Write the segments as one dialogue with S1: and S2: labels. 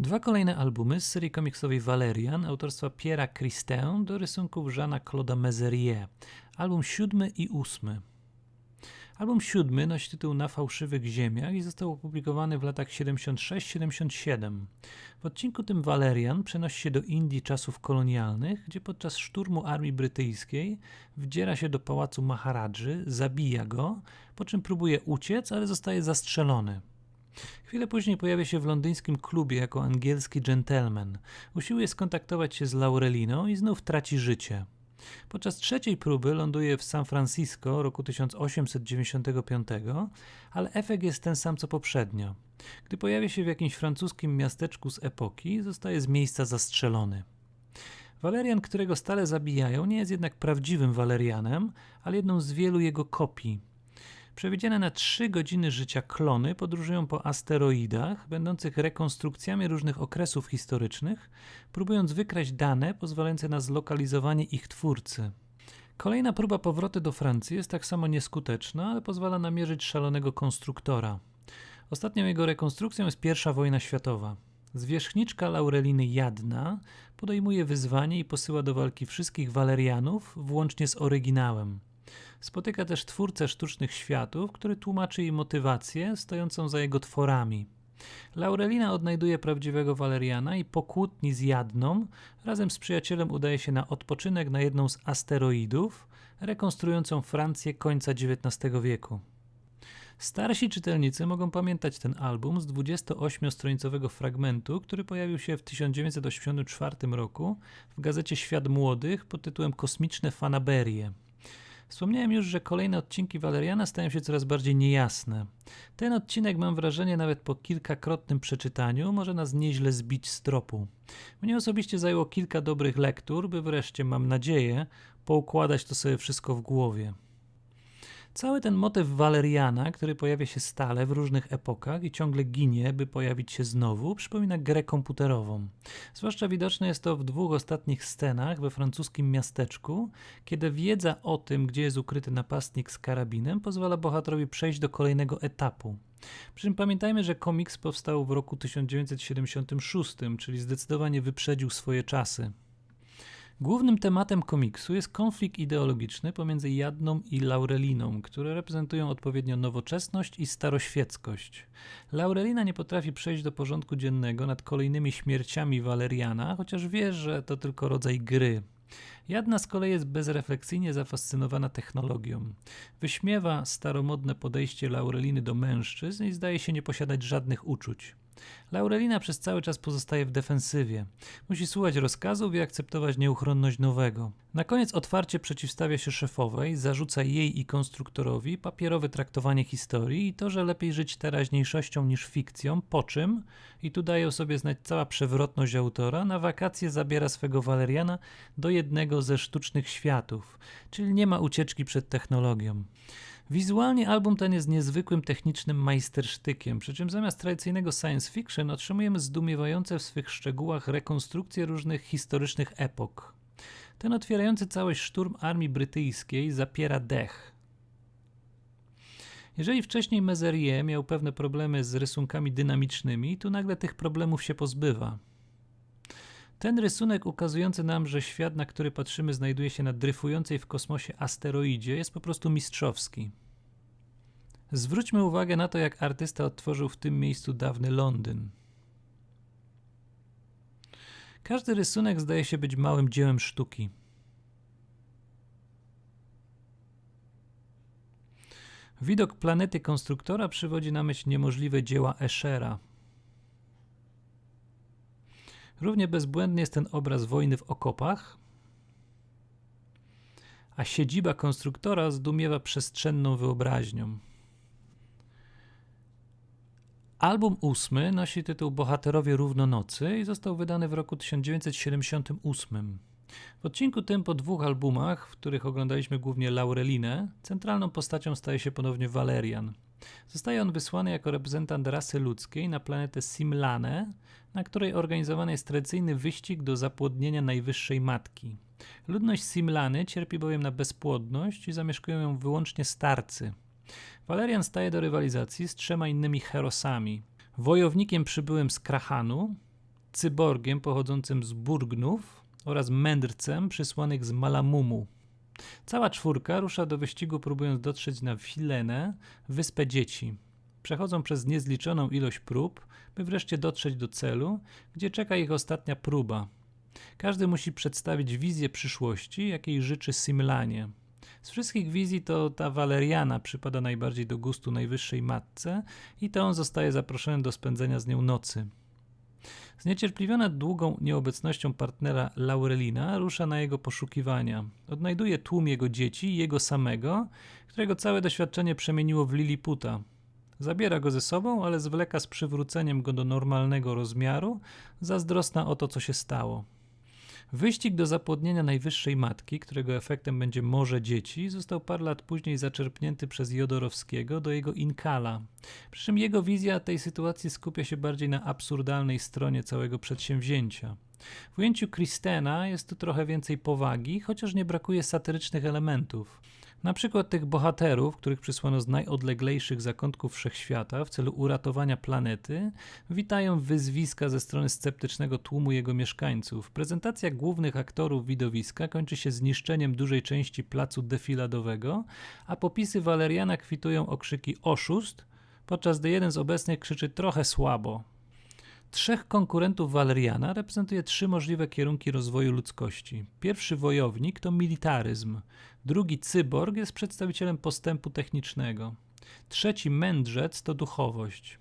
S1: Dwa kolejne albumy z serii komiksowej Valerian autorstwa Pierre'a Christin do rysunków Jeana Claude'a Mezerier. Album siódmy i ósmy. Album siódmy nosi tytuł Na fałszywych ziemiach i został opublikowany w latach 76-77. W odcinku tym Valerian przenosi się do Indii czasów kolonialnych, gdzie podczas szturmu armii brytyjskiej wdziera się do pałacu Maharadży, zabija go, po czym próbuje uciec, ale zostaje zastrzelony. Chwilę później pojawia się w londyńskim klubie jako angielski gentleman. Usiłuje skontaktować się z Laureliną i znów traci życie. Podczas trzeciej próby ląduje w San Francisco roku 1895, ale efekt jest ten sam co poprzednio. Gdy pojawia się w jakimś francuskim miasteczku z epoki, zostaje z miejsca zastrzelony. Walerian, którego stale zabijają, nie jest jednak prawdziwym Walerianem, ale jedną z wielu jego kopii. Przewidziane na 3 godziny życia klony podróżują po asteroidach, będących rekonstrukcjami różnych okresów historycznych, próbując wykraść dane pozwalające na zlokalizowanie ich twórcy. Kolejna próba powrotu do Francji jest tak samo nieskuteczna, ale pozwala namierzyć szalonego konstruktora. Ostatnią jego rekonstrukcją jest I wojna światowa. Zwierzchniczka Laureliny Jadna podejmuje wyzwanie i posyła do walki wszystkich Walerianów, włącznie z oryginałem. Spotyka też twórcę sztucznych światów, który tłumaczy jej motywację stojącą za jego tworami. Laurelina odnajduje prawdziwego Waleriana i po kłótni z Jadną razem z przyjacielem udaje się na odpoczynek na jedną z asteroidów, rekonstruującą Francję końca XIX wieku. Starsi czytelnicy mogą pamiętać ten album z 28-stronicowego fragmentu, który pojawił się w 1984 roku w gazecie Świat Młodych pod tytułem Kosmiczne Fanaberie. Wspomniałem już, że kolejne odcinki Waleriana stają się coraz bardziej niejasne. Ten odcinek, mam wrażenie, nawet po kilkakrotnym przeczytaniu, może nas nieźle zbić z tropu. Mnie osobiście zajęło kilka dobrych lektur, by wreszcie, mam nadzieję, poukładać to sobie wszystko w głowie. Cały ten motyw Waleriana, który pojawia się stale w różnych epokach i ciągle ginie, by pojawić się znowu, przypomina grę komputerową. Zwłaszcza widoczne jest to w dwóch ostatnich scenach we francuskim miasteczku, kiedy wiedza o tym, gdzie jest ukryty napastnik z karabinem, pozwala bohaterowi przejść do kolejnego etapu. Przy czym pamiętajmy, że komiks powstał w roku 1976, czyli zdecydowanie wyprzedził swoje czasy. Głównym tematem komiksu jest konflikt ideologiczny pomiędzy Jadną i Laureliną, które reprezentują odpowiednio nowoczesność i staroświeckość. Laurelina nie potrafi przejść do porządku dziennego nad kolejnymi śmierciami Waleriana, chociaż wie, że to tylko rodzaj gry. Jadna z kolei jest bezrefleksyjnie zafascynowana technologią. Wyśmiewa staromodne podejście Laureliny do mężczyzn i zdaje się nie posiadać żadnych uczuć. Laurelina przez cały czas pozostaje w defensywie. Musi słuchać rozkazów i akceptować nieuchronność nowego. Na koniec otwarcie przeciwstawia się szefowej, zarzuca jej i konstruktorowi papierowe traktowanie historii i to, że lepiej żyć teraźniejszością niż fikcją, po czym, i tu daje sobie znać cała przewrotność autora, na wakacje zabiera swego Waleriana do jednego ze sztucznych światów, czyli nie ma ucieczki przed technologią. Wizualnie album ten jest niezwykłym technicznym majstersztykiem, przy czym zamiast tradycyjnego science fiction otrzymujemy zdumiewające w swych szczegółach rekonstrukcje różnych historycznych epok. Ten otwierający całość szturm armii brytyjskiej zapiera dech. Jeżeli wcześniej Mezerier miał pewne problemy z rysunkami dynamicznymi, tu nagle tych problemów się pozbywa. Ten rysunek ukazujący nam, że świat, na który patrzymy, znajduje się na dryfującej w kosmosie asteroidzie, jest po prostu mistrzowski. Zwróćmy uwagę na to, jak artysta odtworzył w tym miejscu dawny Londyn. Każdy rysunek zdaje się być małym dziełem sztuki. Widok planety konstruktora przywodzi na myśl niemożliwe dzieła Eschera. Równie bezbłędny jest ten obraz wojny w okopach, a siedziba konstruktora zdumiewa przestrzenną wyobraźnią. Album ósmy nosi tytuł Bohaterowie Równonocy i został wydany w roku 1978. W odcinku tym po dwóch albumach, w których oglądaliśmy głównie Laurelinę, centralną postacią staje się ponownie Valerian. Zostaje on wysłany jako reprezentant rasy ludzkiej na planetę Simlane, na której organizowany jest tradycyjny wyścig do zapłodnienia najwyższej matki. Ludność Simlany cierpi bowiem na bezpłodność i zamieszkują ją wyłącznie starcy. Valerian staje do rywalizacji z trzema innymi herosami. Wojownikiem przybyłym z Krahanu, cyborgiem pochodzącym z Burgnów oraz mędrcem przysłanych z Malamumu. Cała czwórka rusza do wyścigu, próbując dotrzeć na Filenę, wyspę dzieci. Przechodzą przez niezliczoną ilość prób, by wreszcie dotrzeć do celu, gdzie czeka ich ostatnia próba. Każdy musi przedstawić wizję przyszłości, jakiej życzy Simlanie. Z wszystkich wizji to ta Waleriana przypada najbardziej do gustu najwyższej matce i to on zostaje zaproszony do spędzenia z nią nocy. Zniecierpliwiona długą nieobecnością partnera Laurelina rusza na jego poszukiwania. Odnajduje tłum jego dzieci i jego samego, którego całe doświadczenie przemieniło w Liliputa. Zabiera go ze sobą, ale zwleka z przywróceniem go do normalnego rozmiaru, zazdrosna o to, co się stało. Wyścig do zapłodnienia najwyższej matki, którego efektem będzie morze dzieci, został parę lat później zaczerpnięty przez Jodorowskiego do jego Inkala. Przy czym jego wizja tej sytuacji skupia się bardziej na absurdalnej stronie całego przedsięwzięcia. W ujęciu Kristena jest tu trochę więcej powagi, chociaż nie brakuje satyrycznych elementów. Na przykład tych bohaterów, których przysłano z najodleglejszych zakątków wszechświata w celu uratowania planety, witają wyzwiska ze strony sceptycznego tłumu jego mieszkańców. Prezentacja głównych aktorów widowiska kończy się zniszczeniem dużej części placu defiladowego, a popisy Waleriana kwitują okrzyki oszust, podczas gdy jeden z obecnych krzyczy trochę słabo. Trzech konkurentów Waleriana reprezentuje trzy możliwe kierunki rozwoju ludzkości. Pierwszy wojownik to militaryzm, drugi cyborg jest przedstawicielem postępu technicznego, trzeci mędrzec to duchowość.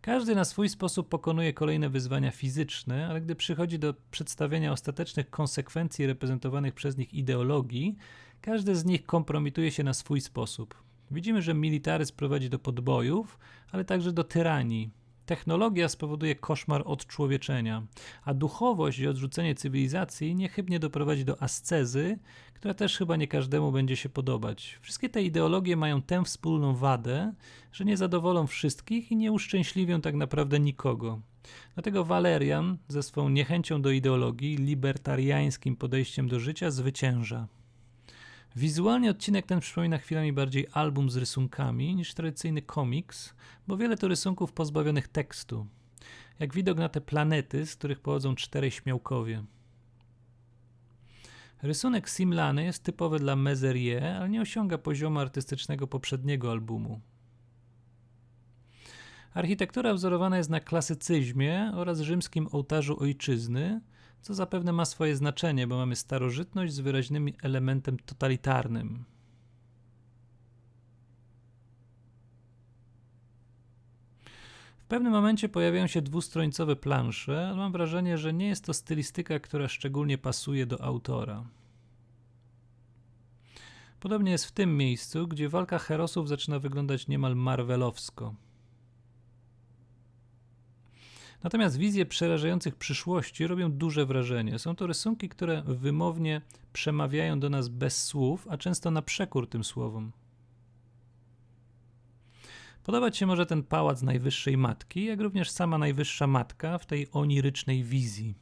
S1: Każdy na swój sposób pokonuje kolejne wyzwania fizyczne, ale gdy przychodzi do przedstawienia ostatecznych konsekwencji reprezentowanych przez nich ideologii, każdy z nich kompromituje się na swój sposób. Widzimy, że militaryzm prowadzi do podbojów, ale także do tyranii, Technologia spowoduje koszmar odczłowieczenia, a duchowość i odrzucenie cywilizacji niechybnie doprowadzi do ascezy, która też chyba nie każdemu będzie się podobać. Wszystkie te ideologie mają tę wspólną wadę, że nie zadowolą wszystkich i nie uszczęśliwią tak naprawdę nikogo. Dlatego Walerian ze swą niechęcią do ideologii, libertariańskim podejściem do życia zwycięża. Wizualnie odcinek ten przypomina chwilami bardziej album z rysunkami niż tradycyjny komiks, bo wiele to rysunków pozbawionych tekstu. Jak widok na te planety, z których pochodzą czterej śmiałkowie. Rysunek Simlany jest typowy dla Mezerie, ale nie osiąga poziomu artystycznego poprzedniego albumu. Architektura wzorowana jest na klasycyzmie oraz rzymskim ołtarzu ojczyzny, co zapewne ma swoje znaczenie, bo mamy starożytność z wyraźnym elementem totalitarnym. W pewnym momencie pojawiają się dwustrońcowe plansze, ale mam wrażenie, że nie jest to stylistyka, która szczególnie pasuje do autora. Podobnie jest w tym miejscu, gdzie walka herosów zaczyna wyglądać niemal marvelowsko. Natomiast wizje przerażających przyszłości robią duże wrażenie. Są to rysunki, które wymownie przemawiają do nas bez słów, a często na przekór tym słowom. Podobać się może ten pałac najwyższej matki, jak również sama najwyższa matka w tej onirycznej wizji.